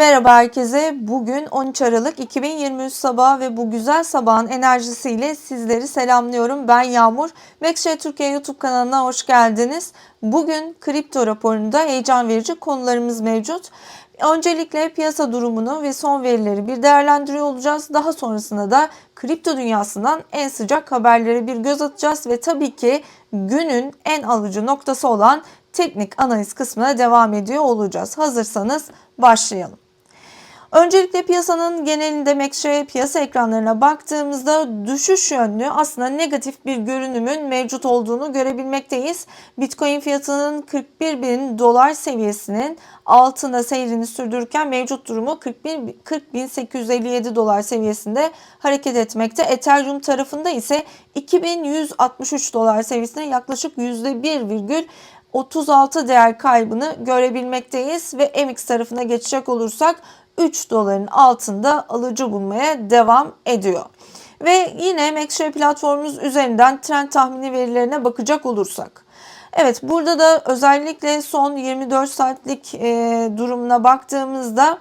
Merhaba herkese. Bugün 13 Aralık 2023 sabahı ve bu güzel sabahın enerjisiyle sizleri selamlıyorum. Ben Yağmur. Maxshare Türkiye YouTube kanalına hoş geldiniz. Bugün kripto raporunda heyecan verici konularımız mevcut. Öncelikle piyasa durumunu ve son verileri bir değerlendiriyor olacağız. Daha sonrasında da kripto dünyasından en sıcak haberlere bir göz atacağız ve tabii ki günün en alıcı noktası olan teknik analiz kısmına devam ediyor olacağız. Hazırsanız başlayalım. Öncelikle piyasanın genelinde MACD piyasa ekranlarına baktığımızda düşüş yönlü aslında negatif bir görünümün mevcut olduğunu görebilmekteyiz. Bitcoin fiyatının 41 bin dolar seviyesinin altında seyrini sürdürürken mevcut durumu 41 40.857 dolar seviyesinde hareket etmekte. Ethereum tarafında ise 2163 dolar seviyesine yaklaşık %1, 36 değer kaybını görebilmekteyiz ve MX tarafına geçecek olursak 3 doların altında alıcı bulmaya devam ediyor. Ve yine MaxShare platformumuz üzerinden trend tahmini verilerine bakacak olursak. Evet burada da özellikle son 24 saatlik e, durumuna baktığımızda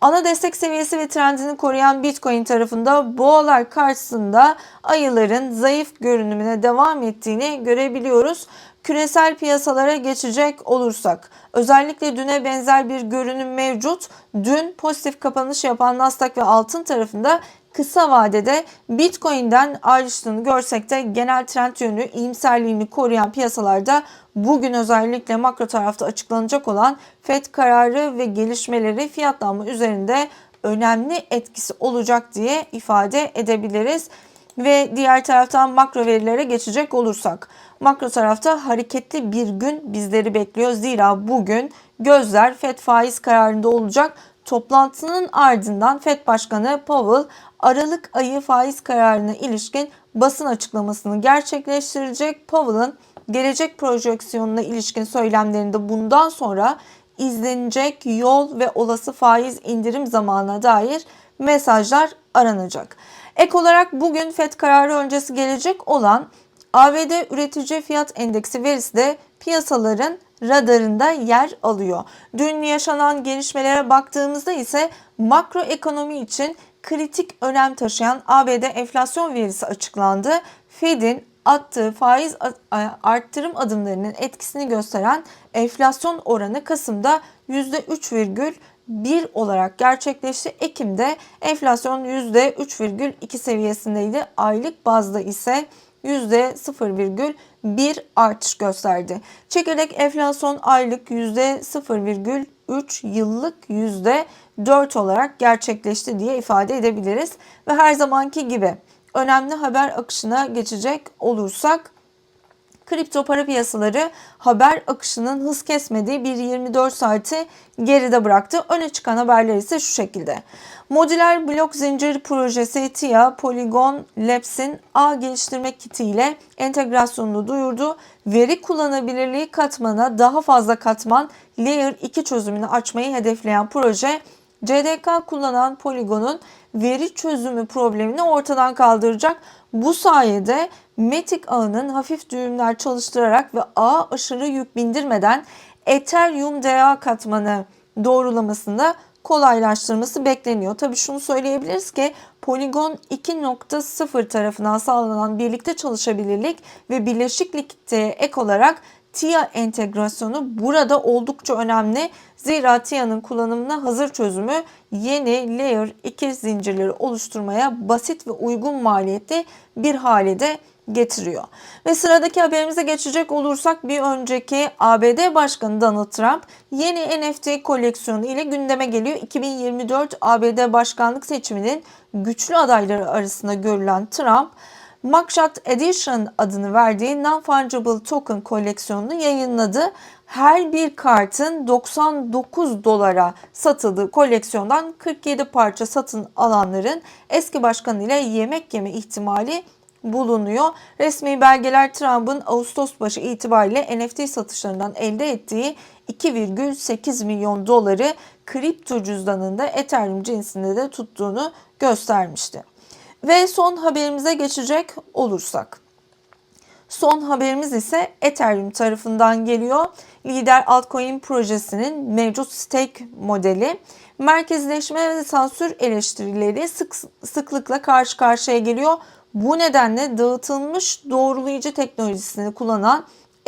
ana destek seviyesi ve trendini koruyan Bitcoin tarafında boğalar karşısında ayıların zayıf görünümüne devam ettiğini görebiliyoruz küresel piyasalara geçecek olursak özellikle düne benzer bir görünüm mevcut. Dün pozitif kapanış yapan Nasdaq ve altın tarafında kısa vadede Bitcoin'den ayrıştığını görsek de genel trend yönü iyimserliğini koruyan piyasalarda bugün özellikle makro tarafta açıklanacak olan FED kararı ve gelişmeleri fiyatlanma üzerinde önemli etkisi olacak diye ifade edebiliriz. Ve diğer taraftan makro verilere geçecek olursak makro tarafta hareketli bir gün bizleri bekliyor. Zira bugün gözler FED faiz kararında olacak. Toplantının ardından FED Başkanı Powell Aralık ayı faiz kararına ilişkin basın açıklamasını gerçekleştirecek. Powell'ın gelecek projeksiyonuna ilişkin söylemlerinde bundan sonra izlenecek yol ve olası faiz indirim zamanına dair mesajlar aranacak. Ek olarak bugün FED kararı öncesi gelecek olan ABD üretici fiyat endeksi verisi de piyasaların radarında yer alıyor. Dün yaşanan gelişmelere baktığımızda ise makro ekonomi için kritik önem taşıyan ABD enflasyon verisi açıklandı. Fed'in attığı faiz arttırım adımlarının etkisini gösteren enflasyon oranı Kasım'da %3,1 olarak gerçekleşti. Ekim'de enflasyon %3,2 seviyesindeydi. Aylık bazda ise %0,1 artış gösterdi. Çekirdek enflasyon aylık %0,3 yıllık %4 olarak gerçekleşti diye ifade edebiliriz. Ve her zamanki gibi önemli haber akışına geçecek olursak kripto para piyasaları haber akışının hız kesmediği bir 24 saati geride bıraktı. Öne çıkan haberler ise şu şekilde. Modüler blok zincir projesi TIA Polygon Labs'in A geliştirme kiti ile entegrasyonunu duyurdu. Veri kullanabilirliği katmana daha fazla katman Layer 2 çözümünü açmayı hedefleyen proje CDK kullanan Polygon'un veri çözümü problemini ortadan kaldıracak. Bu sayede Matic ağının hafif düğümler çalıştırarak ve ağa aşırı yük bindirmeden Ethereum DA katmanı doğrulamasında kolaylaştırması bekleniyor. Tabii şunu söyleyebiliriz ki Polygon 2.0 tarafından sağlanan birlikte çalışabilirlik ve birleşiklikteye ek olarak TIA entegrasyonu burada oldukça önemli. Zira TIA'nın kullanımına hazır çözümü yeni Layer 2 zincirleri oluşturmaya basit ve uygun maliyetli bir hale de getiriyor. Ve sıradaki haberimize geçecek olursak bir önceki ABD Başkanı Donald Trump yeni NFT koleksiyonu ile gündeme geliyor. 2024 ABD başkanlık seçiminin güçlü adayları arasında görülen Trump Mugshot Edition adını verdiği Non-Fungible Token koleksiyonunu yayınladı. Her bir kartın 99 dolara satıldığı koleksiyondan 47 parça satın alanların eski başkan ile yemek yeme ihtimali bulunuyor. Resmi belgeler Trump'ın Ağustos başı itibariyle NFT satışlarından elde ettiği 2,8 milyon doları kripto cüzdanında Ethereum cinsinde de tuttuğunu göstermişti. Ve son haberimize geçecek olursak. Son haberimiz ise Ethereum tarafından geliyor. Lider altcoin projesinin mevcut stake modeli merkezleşme ve sansür eleştirileri sık, sıklıkla karşı karşıya geliyor. Bu nedenle dağıtılmış doğrulayıcı teknolojisini kullanan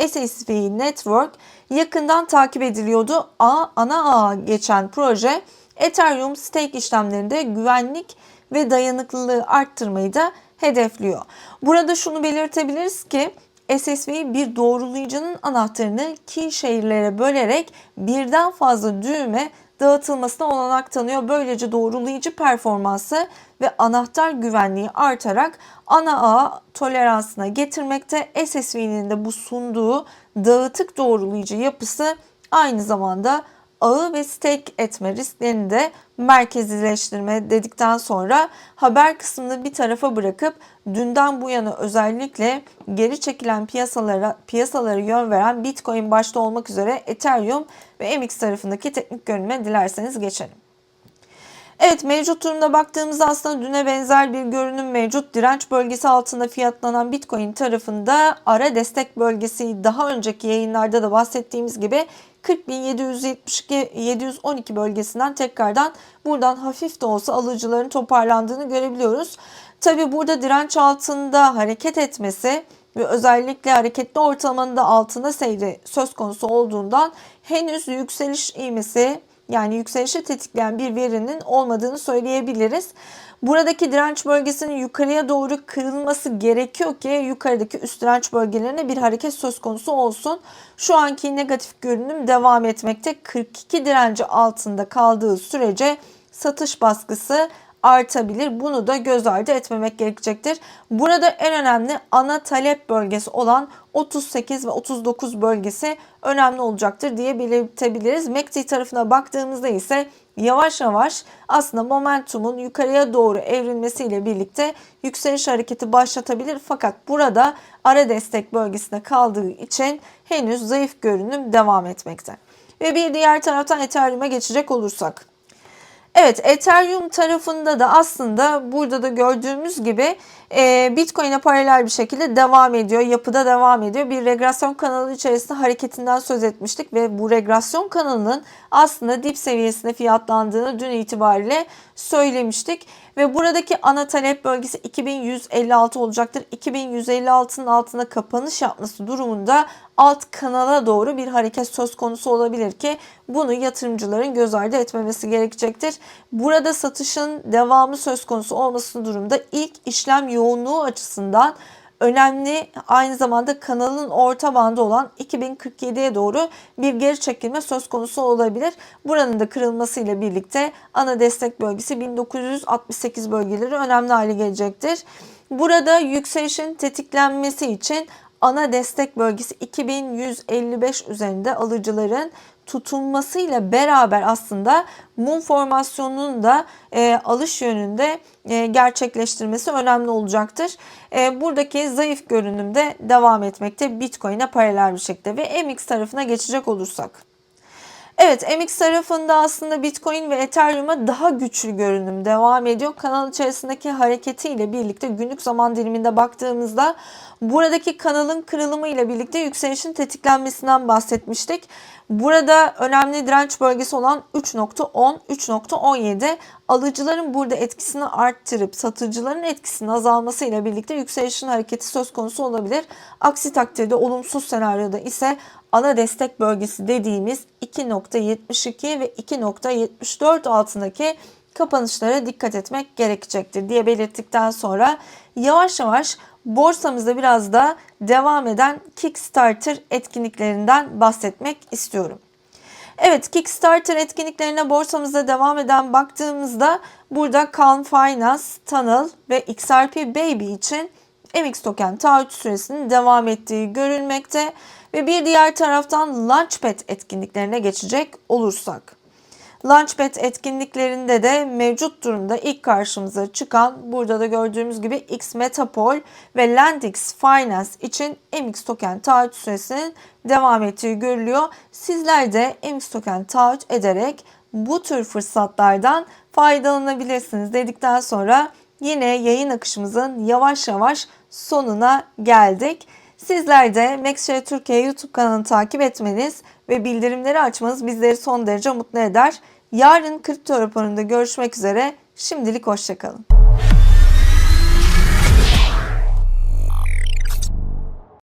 SSV Network yakından takip ediliyordu. A, ana ağa geçen proje Ethereum stake işlemlerinde güvenlik ve dayanıklılığı arttırmayı da hedefliyor. Burada şunu belirtebiliriz ki SSV bir doğrulayıcının anahtarını key şehirlere bölerek birden fazla düğme dağıtılmasına olanak tanıyor. Böylece doğrulayıcı performansı ve anahtar güvenliği artarak ana ağ toleransına getirmekte. SSV'nin de bu sunduğu dağıtık doğrulayıcı yapısı aynı zamanda ağı ve stake etme risklerini de merkezileştirme dedikten sonra haber kısmını bir tarafa bırakıp dünden bu yana özellikle geri çekilen piyasalara piyasalara yön veren Bitcoin başta olmak üzere Ethereum ve MX tarafındaki teknik görünüme dilerseniz geçelim. Evet mevcut durumda baktığımızda aslında düne benzer bir görünüm mevcut. Direnç bölgesi altında fiyatlanan Bitcoin tarafında ara destek bölgesi daha önceki yayınlarda da bahsettiğimiz gibi 40.772-712 bölgesinden tekrardan buradan hafif de olsa alıcıların toparlandığını görebiliyoruz. Tabi burada direnç altında hareket etmesi ve özellikle hareketli ortalamanın da altında seyri söz konusu olduğundan henüz yükseliş ivmesi yani yükselişi tetikleyen bir verinin olmadığını söyleyebiliriz. Buradaki direnç bölgesinin yukarıya doğru kırılması gerekiyor ki yukarıdaki üst direnç bölgelerine bir hareket söz konusu olsun. Şu anki negatif görünüm devam etmekte. 42 direnci altında kaldığı sürece satış baskısı artabilir. Bunu da göz ardı etmemek gerekecektir. Burada en önemli ana talep bölgesi olan 38 ve 39 bölgesi önemli olacaktır diye belirtebiliriz. MACD tarafına baktığımızda ise yavaş yavaş aslında momentumun yukarıya doğru evrilmesiyle birlikte yükseliş hareketi başlatabilir. Fakat burada ara destek bölgesinde kaldığı için henüz zayıf görünüm devam etmekte. Ve bir diğer taraftan Ethereum'a geçecek olursak. Evet Ethereum tarafında da aslında burada da gördüğümüz gibi e, Bitcoin'e paralel bir şekilde devam ediyor. Yapıda devam ediyor. Bir regresyon kanalı içerisinde hareketinden söz etmiştik ve bu regresyon kanalının aslında dip seviyesinde fiyatlandığını dün itibariyle söylemiştik. Ve buradaki ana talep bölgesi 2156 olacaktır. 2156'nın altında kapanış yapması durumunda alt kanala doğru bir hareket söz konusu olabilir ki bunu yatırımcıların göz ardı etmemesi gerekecektir. Burada satışın devamı söz konusu olması durumda ilk işlem yoğunluğu açısından önemli aynı zamanda kanalın orta bandı olan 2047'ye doğru bir geri çekilme söz konusu olabilir. Buranın da kırılmasıyla birlikte ana destek bölgesi 1968 bölgeleri önemli hale gelecektir. Burada yükselişin tetiklenmesi için ana destek bölgesi 2155 üzerinde alıcıların tutulmasıyla beraber aslında mum formasyonunun da e, alış yönünde e, gerçekleştirmesi önemli olacaktır. E, buradaki zayıf görünümde devam etmekte Bitcoin'e paralel bir şekilde ve MX tarafına geçecek olursak. Evet MX tarafında aslında Bitcoin ve Ethereum'a daha güçlü görünüm devam ediyor. Kanal içerisindeki hareketiyle birlikte günlük zaman diliminde baktığımızda buradaki kanalın kırılımı ile birlikte yükselişin tetiklenmesinden bahsetmiştik. Burada önemli direnç bölgesi olan 3.10, 3.17 alıcıların burada etkisini arttırıp satıcıların etkisinin azalması ile birlikte yükselişin hareketi söz konusu olabilir. Aksi takdirde olumsuz senaryoda ise ana destek bölgesi dediğimiz 2.72 ve 2.74 altındaki kapanışlara dikkat etmek gerekecektir diye belirttikten sonra yavaş yavaş borsamızda biraz da devam eden Kickstarter etkinliklerinden bahsetmek istiyorum. Evet Kickstarter etkinliklerine borsamızda devam eden baktığımızda burada Calm Finance, Tunnel ve XRP Baby için MX token taahhüt süresinin devam ettiği görülmekte ve bir diğer taraftan Launchpad etkinliklerine geçecek olursak. Launchpad etkinliklerinde de mevcut durumda ilk karşımıza çıkan burada da gördüğümüz gibi X Metapol ve Landix Finance için MX token taahhüt süresinin devam ettiği görülüyor. Sizler de MX token taahhüt ederek bu tür fırsatlardan faydalanabilirsiniz dedikten sonra yine yayın akışımızın yavaş yavaş sonuna geldik. Sizler de Maxshare Türkiye YouTube kanalını takip etmeniz ve bildirimleri açmanız bizleri son derece mutlu eder. Yarın kripto raporunda görüşmek üzere. Şimdilik hoşçakalın.